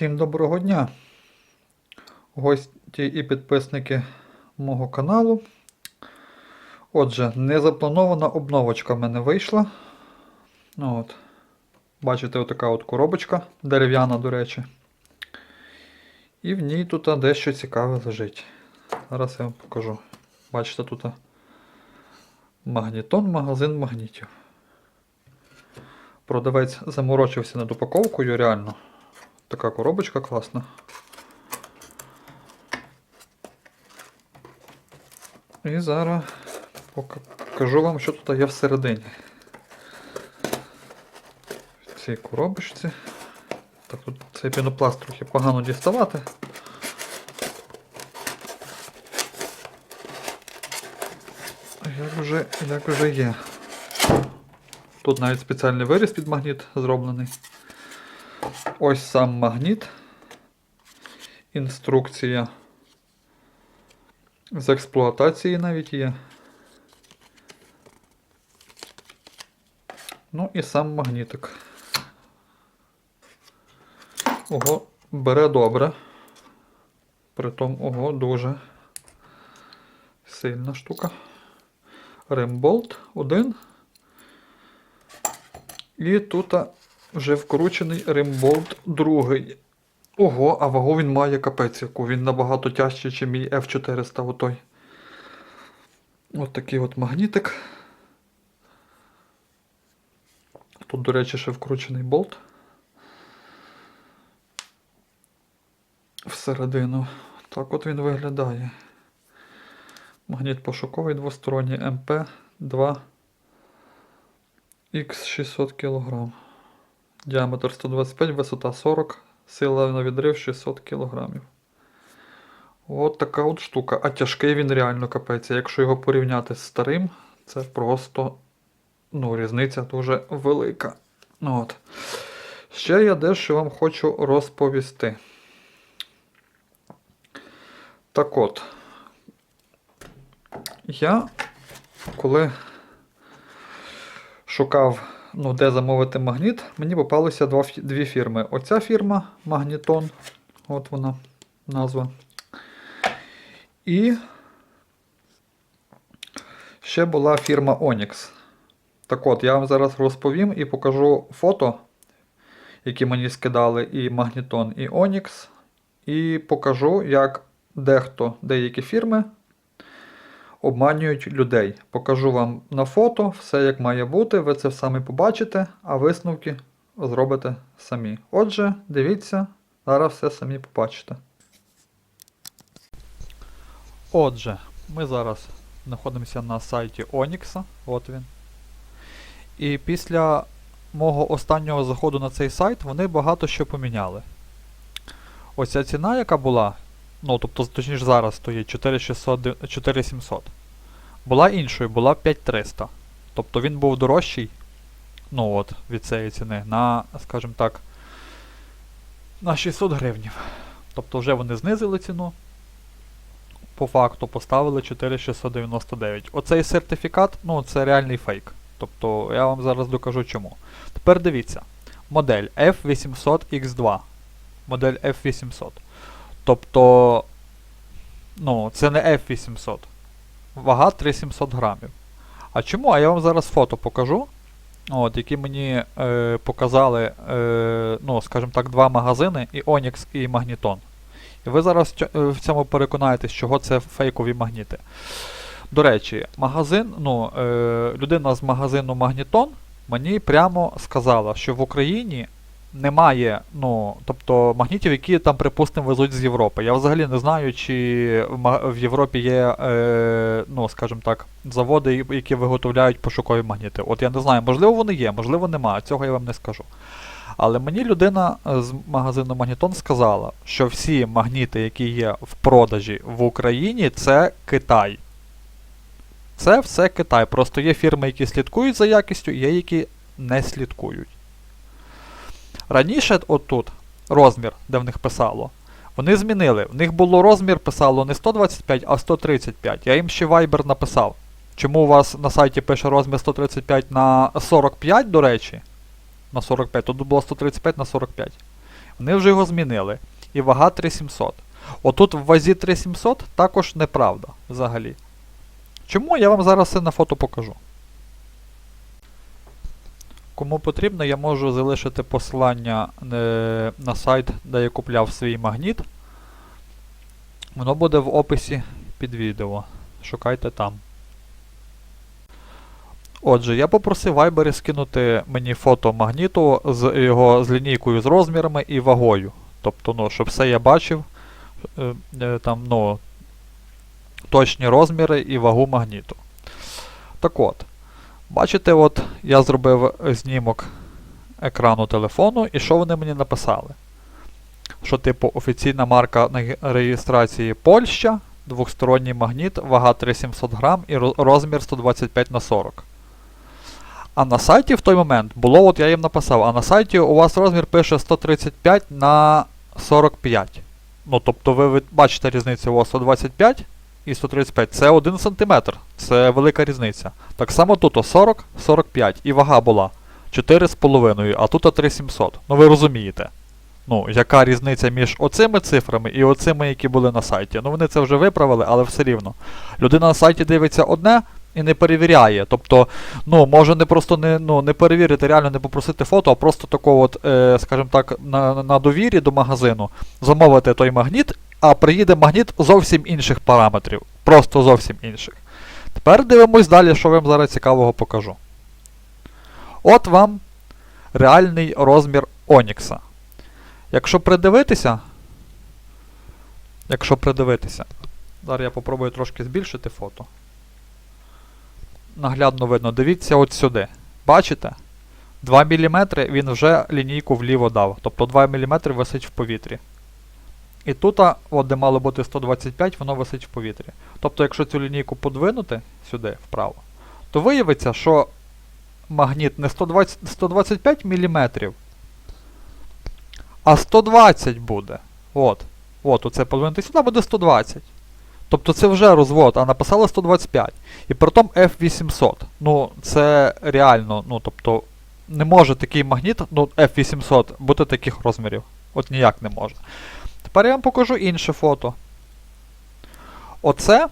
Всім доброго дня, гості і підписники мого каналу. Отже, незапланована обновочка в мене вийшла. Ну, от. Бачите, отака от коробочка, дерев'яна, до речі. І в ній тут дещо цікаве лежить. Зараз я вам покажу. Бачите, тут магнітон, магазин магнітів. Продавець заморочився над упаковкою, реально. Така коробочка класна. І зараз пока- покажу вам, що тут є всередині. В цій коробочці. Так, тут цей пінопласт трохи погано діставати. Як вже, як вже є. Тут навіть спеціальний виріз під магніт зроблений. Ось сам магніт. Інструкція. З експлуатації навіть є. Ну і сам магнітик. Ого, бере добре. Притом, ого, дуже сильна штука. Ремболт один. І тут вже вкручений ремболт другий. Ого, а вагу він має капець яку. Він набагато тяжчий, ніж мій F400 отой. От такий от магнітик. Тут, до речі, ще вкручений болт. Всередину. Так от він виглядає. Магніт пошуковий двосторонній МП2 X600 кг. Діаметр 125, висота 40, сила на відрив 600 кг. От така от штука. А тяжкий він реально капець. Якщо його порівняти з старим, це просто ну, різниця дуже велика. Ну, от. Ще я дещо вам хочу розповісти. Так от. Я коли шукав, ну, де замовити магніт, мені попалися два, дві фірми. Оця фірма Магнітон, от вона назва. І ще була фірма Onyx. Так от, я вам зараз розповім і покажу фото, які мені скидали і Магнітон, і Onyx. І покажу, як дехто, деякі фірми обманюють людей. Покажу вам на фото все як має бути, ви це самі побачите, а висновки зробите самі. Отже, дивіться, зараз все самі побачите. Отже, ми зараз знаходимося на сайті Onyx. От він. І після мого останнього заходу на цей сайт вони багато що поміняли. Ось ця ціна, яка була, ну тобто, точніше зараз стоїть 4600, 4700. Була іншою, була 5300. Тобто він був дорожчий, ну от, від цієї ціни, на, скажімо так, на 600 гривнів. Тобто вже вони знизили ціну. По факту поставили 4699. Оцей сертифікат, ну це реальний фейк. Тобто я вам зараз докажу чому. Тепер дивіться. Модель F800X2. Модель F800. Тобто, ну, це не F800. Вага 3700 грамів. А чому? А я вам зараз фото покажу. От, які мені е, показали, е, ну, скажімо так, два магазини, і Onyx, і Magneton. І ви зараз е, в цьому переконаєтесь, чого це фейкові магніти. До речі, магазин, ну, е, людина з магазину Magneton мені прямо сказала, що в Україні немає, ну, тобто магнітів, які там, припустимо, везуть з Європи. Я взагалі не знаю, чи в, Європі є, е, ну, скажімо так, заводи, які виготовляють пошукові магніти. От я не знаю, можливо, вони є, можливо, немає, цього я вам не скажу. Але мені людина е, з магазину Магнітон сказала, що всі магніти, які є в продажі в Україні, це Китай. Це все Китай. Просто є фірми, які слідкують за якістю, є які не слідкують. Раніше, отут, розмір, де в них писало, вони змінили. В них було розмір, писало не 125, а 135. Я їм ще Viber написав. Чому у вас на сайті пише розмір 135 на 45, до речі? На 45, тут було 135 на 45. Вони вже його змінили. І вага 3700. Отут в вазі 3700 також неправда взагалі. Чому я вам зараз це на фото покажу? Кому потрібно, я можу залишити посилання е, на сайт, де я купляв свій магніт. Воно буде в описі під відео. Шукайте там. Отже, я попросив Viber скинути мені фото магніту з його з лінійкою з розмірами і вагою. Тобто, ну, щоб все я бачив, е, е, там, ну, точні розміри і вагу магніту. Так от, бачите, от я зробив знімок екрану телефону, і що вони мені написали? Що, типу, офіційна марка реєстрації Польща, двохсторонній магніт, вага 3700 грам і розмір 125 на 40. А на сайті в той момент було, от я їм написав, а на сайті у вас розмір пише 135 на 45. Ну, тобто ви бачите різницю у вас 125 і 135. Це 1 см. Це велика різниця. Так само тут о 40, 45. І вага була 4,5, а тут 3700. Ну ви розумієте. Ну, яка різниця між оцими цифрами і оцими, які були на сайті. Ну вони це вже виправили, але все рівно. Людина на сайті дивиться одне і не перевіряє. Тобто, ну, може не просто не, ну, не перевірити, реально не попросити фото, а просто такого, е, скажімо так, на, на довірі до магазину замовити той магніт, а приїде магніт зовсім інших параметрів. Просто зовсім інших. Тепер дивимось далі, що вам зараз цікавого покажу. От вам реальний розмір Онікса. Якщо придивитися, якщо придивитися, зараз я попробую трошки збільшити фото. Наглядно видно, дивіться от сюди. Бачите? 2 мм він вже лінійку вліво дав. Тобто 2 мм висить в повітрі. І тут, от де мало бути 125, воно висить в повітрі. Тобто, якщо цю лінійку подвинути сюди, вправо, то виявиться, що магніт не 120, 125 мм, а 120 буде. От. От, оце подвинути сюди буде 120. Тобто це вже розвод, а написали 125. І притом F800. Ну, це реально, ну, тобто, не може такий магніт, ну, F800 бути таких розмірів. От ніяк не може. Тепер я вам покажу інше фото. Оце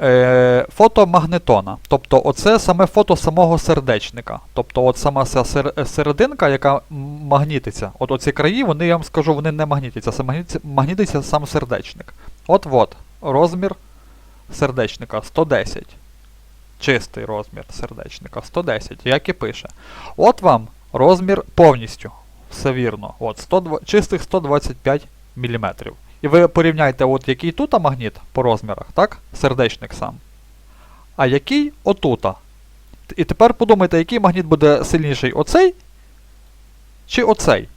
е, фото магнетона. Тобто, оце саме фото самого сердечника. Тобто, от сама ця сер- серединка, яка магнітиться. От оці краї, вони, я вам скажу, вони не магнітяться. Це магнітиться сам сердечник. От-от, розмір сердечника 110. Чистий розмір сердечника 110, як і пише. От вам розмір повністю. Все вірно. От 102, чистих 125 мм. І ви порівняйте, от який тут магніт по розмірах, так? Сердечник сам. А який отута. І тепер подумайте, який магніт буде сильніший оцей чи оцей.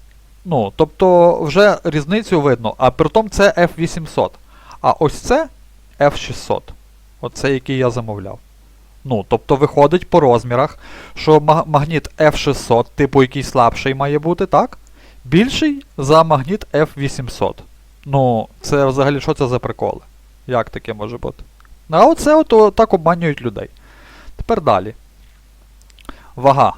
Ну, тобто вже різницю видно, а притом це F800. А ось це F600. Оце який я замовляв. Ну, тобто виходить по розмірах, що магніт F600, типу який слабший має бути, так? Більший за магніт F800. Ну, це взагалі що це за приколи? Як таке може бути? Ну, А оце от, так обманюють людей. Тепер далі. Вага.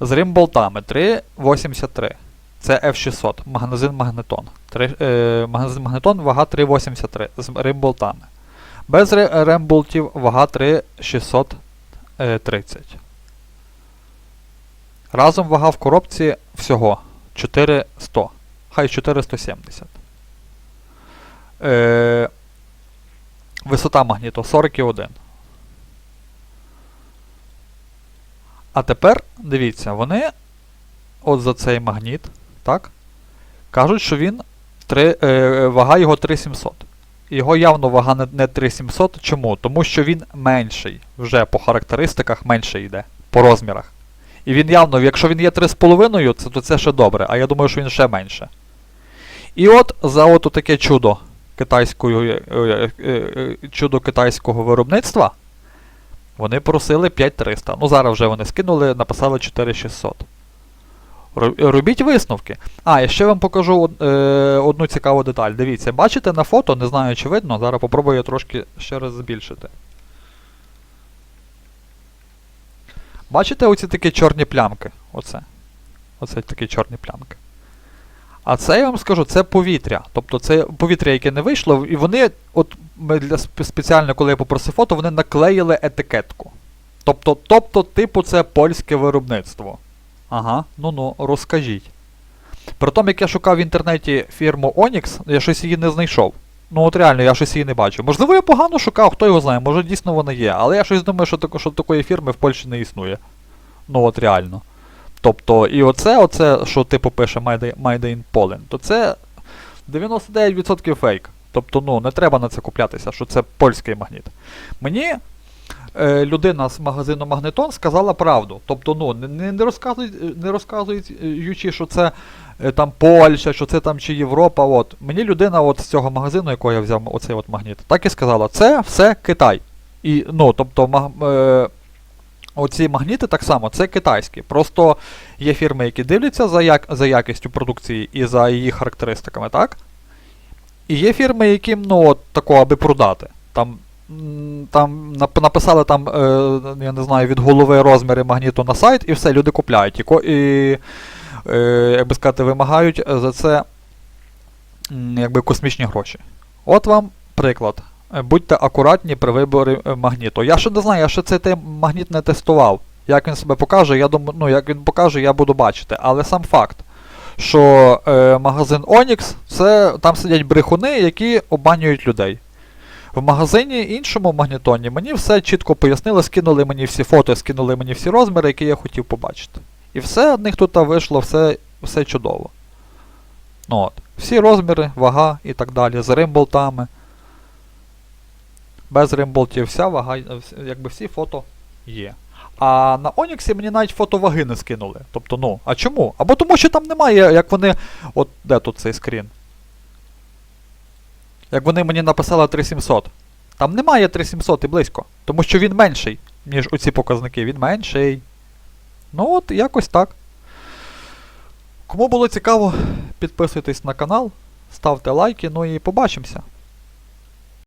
З римболтами 3,83. Це F600, магазин магнетон. Три, е, магазин магнетон, вага 3,83 з римболтами. Без ремболтів вага 3,630. Разом вага в коробці всього 400. Хай 470. Е, висота магніту 40,1. А тепер дивіться, вони от за цей магніт, так? Кажуть, що він 3, е, вага його 3700. Його явно вага не, не 3700. Чому? Тому що він менший. Вже по характеристиках менше йде. По розмірах. І він явно, якщо він є 3,5, то це ще добре, а я думаю, що він ще менше. І от за от таке чудо китайської, е, е, е, чудо китайського виробництва вони просили 5300. Ну зараз вже вони скинули, написали 4600. Ро- Робіть висновки. А, і ще вам покажу е, одну цікаву деталь. Дивіться, бачите на фото, не знаю чи видно, зараз попробую трошки ще раз збільшити. Бачите оці такі чорні плямки? Оце. Оце такі чорні плямки. А це я вам скажу, це повітря. Тобто це повітря, яке не вийшло, і вони, от ми для спеціально, коли я попросив фото, вони наклеїли етикетку. Тобто, тобто, типу, це польське виробництво. Ага, ну-ну, розкажіть. При тому, як я шукав в інтернеті фірму Onyx, я щось її не знайшов. Ну от реально, я щось її не бачив. Можливо, я погано шукав, хто його знає, може дійсно вона є. Але я щось думаю, що, тако, що такої фірми в Польщі не існує. Ну от реально. Тобто, і оце, оце, що типу пише Made, in Poland, то це 99% фейк. Тобто, ну, не треба на це куплятися, що це польський магніт. Мені людина з магазину Магнетон сказала правду. Тобто, ну, не, не, розказують, не розказуючи, що це е, там Польща, що це там чи Європа. От. Мені людина от з цього магазину, якого я взяв оцей от магніт, так і сказала, це все Китай. І, ну, тобто, маг, е, оці магніти так само, це китайські. Просто є фірми, які дивляться за, як, за якістю продукції і за її характеристиками, так? І є фірми, яким, ну, от такого, аби продати. Там, там написали там, е, я не знаю, від голови розміри магніту на сайт, і все, люди купляють. І, і е, як би сказати, вимагають за це якби космічні гроші. От вам приклад. Будьте акуратні при виборі е, магніту. Я ще не знаю, я ще цей магніт не тестував. Як він себе покаже, я думаю, ну як він покаже, я буду бачити. Але сам факт, що е, магазин Onyx, це там сидять брехуни, які обманюють людей. В магазині іншому магнітоні мені все чітко пояснили, скинули мені всі фото, скинули мені всі розміри, які я хотів побачити. І все в них тут вийшло, все, все чудово. Ну от. Всі розміри, вага і так далі, з римболтами. Без римболтів вся вага, якби всі фото є. А на Оніксі мені навіть фото ваги не скинули. Тобто, ну, а чому? Або тому, що там немає, як вони. От де тут цей скрін? Як вони мені написали 3700. Там немає 3700 і близько. Тому що він менший, ніж оці показники. Він менший. Ну от, якось так. Кому було цікаво, підписуйтесь на канал, ставте лайки, ну і побачимося.